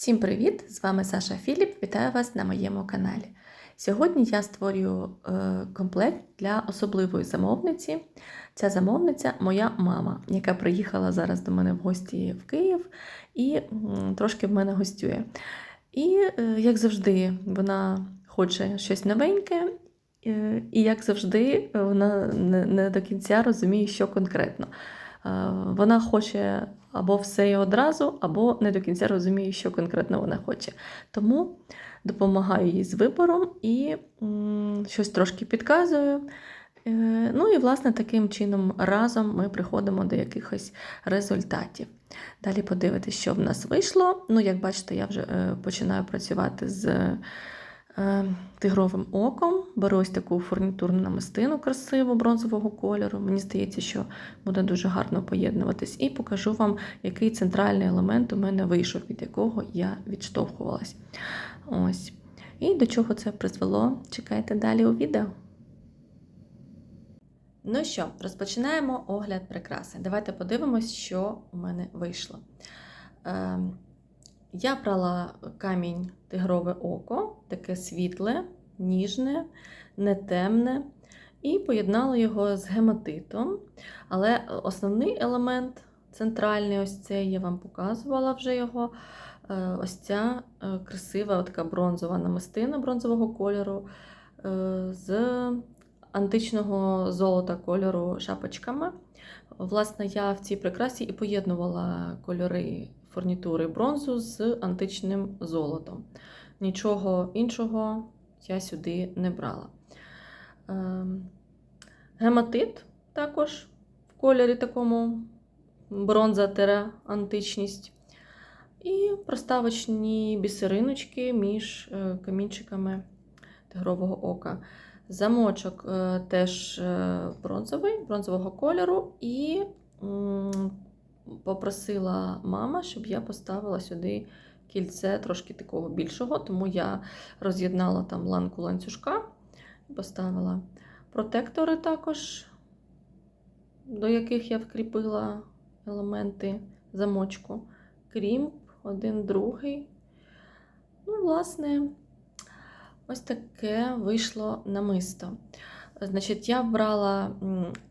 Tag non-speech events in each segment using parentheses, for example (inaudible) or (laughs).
Всім привіт! З вами Саша Філіп. Вітаю вас на моєму каналі. Сьогодні я створюю е, комплект для особливої замовниці. Ця замовниця моя мама, яка приїхала зараз до мене в гості в Київ і трошки в мене гостює. І, е, як завжди, вона хоче щось новеньке, е, і, як завжди, вона не до кінця розуміє, що конкретно. Е, Вона хоче або все і одразу, або не до кінця розуміє, що конкретно вона хоче. Тому допомагаю їй з вибором і щось трошки підказую. Е, Ну і, власне, таким чином разом ми приходимо до якихось результатів. Далі подивитися, що в нас вийшло. Ну, як бачите, я вже е, починаю працювати з тигровим оком. Беру ось таку фурнітурну намистину красиву бронзового кольору. Мені здається, що буде дуже гарно поєднуватись. І покажу вам, який центральний елемент у мене вийшов, від якого я відштовхувалась. Ось. І до чого це призвело? Чекайте далі у відео. Ну що, розпочинаємо огляд прикраси. Давайте подивимось, що у мене вийшло. Я брала камінь тигрове око, таке світле, ніжне, не темне, і поєднала його з гематитом. Але основний елемент, центральний, ось цей, я вам показувала вже його. е, Ось ця е, красива така бронзова намистина бронзового кольору е, з античного золота кольору шапочками. Власне, я в цій прикрасі і поєднувала кольори фурнітури бронзу з античним золотом. Нічого іншого я сюди не брала. Ем, Гематит також в кольорі такому бронза тире античність. І проставочні бісериночки між е, камінчиками тигрового ока. Замочок е, теж е, бронзовий, бронзового кольору, і попросила мама, щоб я поставила сюди кільце трошки такого більшого, тому я роз'єднала там ланку ланцюжка і поставила протектори також, до яких я вкріпила елементи замочку. Крімп, один другий. Ну, власне, ось таке вийшло намисто. Значить, я брала,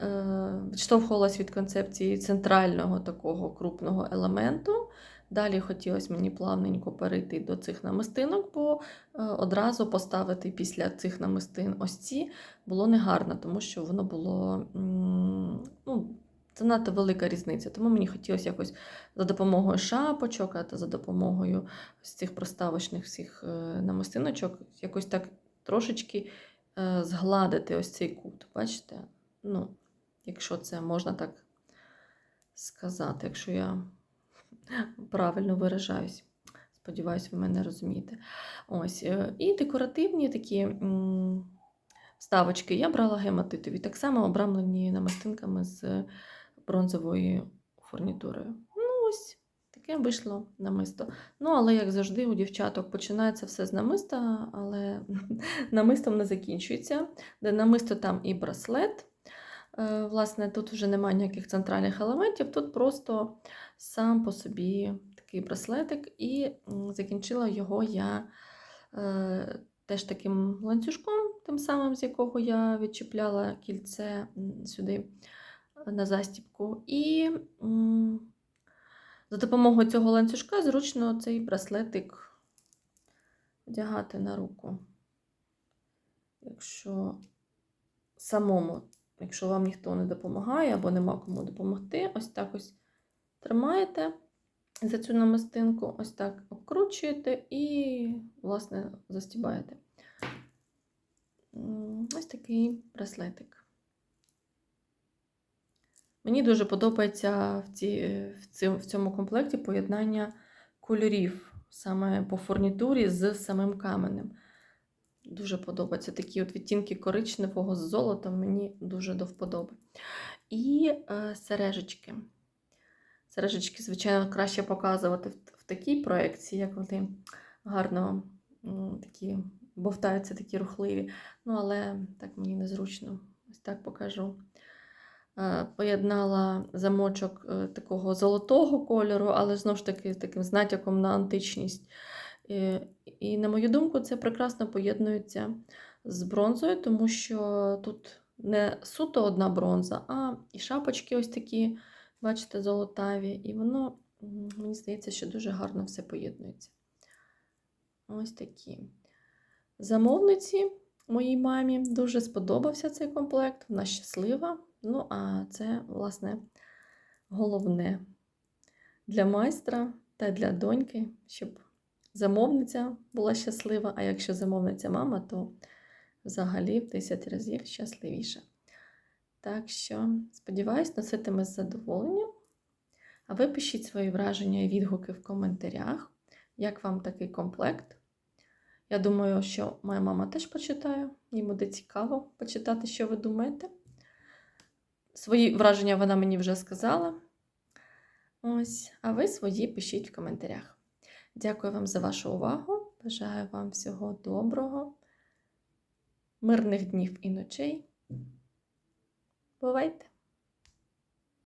е, відштовхувалась від концепції центрального такого крупного елементу. Далі хотілося мені плавненько перейти до цих намистинок, бо е, одразу поставити після цих намистин ось ці було негарно, тому що воно було ну, занадто велика різниця. Тому мені хотілося якось за допомогою шапочок, а за допомогою ось цих проставочних всіх е, намистиночок, якось так трошечки згладити ось цей кут. Бачите? Ну, якщо це можна так сказати, якщо я правильно виражаюсь. Сподіваюсь, ви мене розумієте. Ось. е, І декоративні такі м, вставочки я брала гематитові, так само обрамлені намистинками з бронзовою фурнітурою. Ну, ось таке вийшло намисто. Ну, але, як завжди, у дівчаток починається все з намиста, але (laughs) намистом не закінчується. Де намисто там і браслет. Е, Власне, тут вже немає ніяких центральних елементів, тут просто сам по собі такий браслетик, і закінчила його я е, теж таким ланцюжком, тим самим, з якого я відчіпляла кільце сюди на застібку. І за допомогою цього ланцюжка зручно цей браслетик одягати на руку. Якщо самому, якщо вам ніхто не допомагає або нема кому допомогти, ось так ось тримаєте за цю намистинку, ось так обкручуєте і, власне, застібаєте. Ось такий браслетик. Мені дуже подобається в, ці, в, цьому, комплекті поєднання кольорів саме по фурнітурі з самим каменем. Дуже подобаються такі от відтінки коричневого з золотом, мені дуже до вподоби. І е, сережечки. Сережечки, звичайно, краще показувати в, в такій проекції, як вони гарно м, такі бовтаються, такі рухливі. Ну, але так мені незручно. Ось так покажу. Е, Поєднала замочок е, такого золотого кольору, але знову ж таки таким з натяком на античність. Е, І, на мою думку, це прекрасно поєднується з бронзою, тому що тут не суто одна бронза, а і шапочки ось такі, бачите, золотаві. І воно, мені здається, що дуже гарно все поєднується. Ось такі. Замовниці моїй мамі дуже сподобався цей комплект, вона щаслива. Ну, а це, власне, головне для майстра та для доньки, щоб замовниця була щаслива, а якщо замовниця мама, то взагалі в 10 разів щасливіша. Так що, сподіваюсь, носитиме з задоволенням. А ви пишіть свої враження і відгуки в коментарях, як вам такий комплект. Я думаю, що моя мама теж почитає, їй буде цікаво почитати, що ви думаєте. Свої враження вона мені вже сказала. Ось, а ви свої пишіть в коментарях. Дякую вам за вашу увагу. Бажаю вам всього доброго, мирних днів і ночей. Бувайте!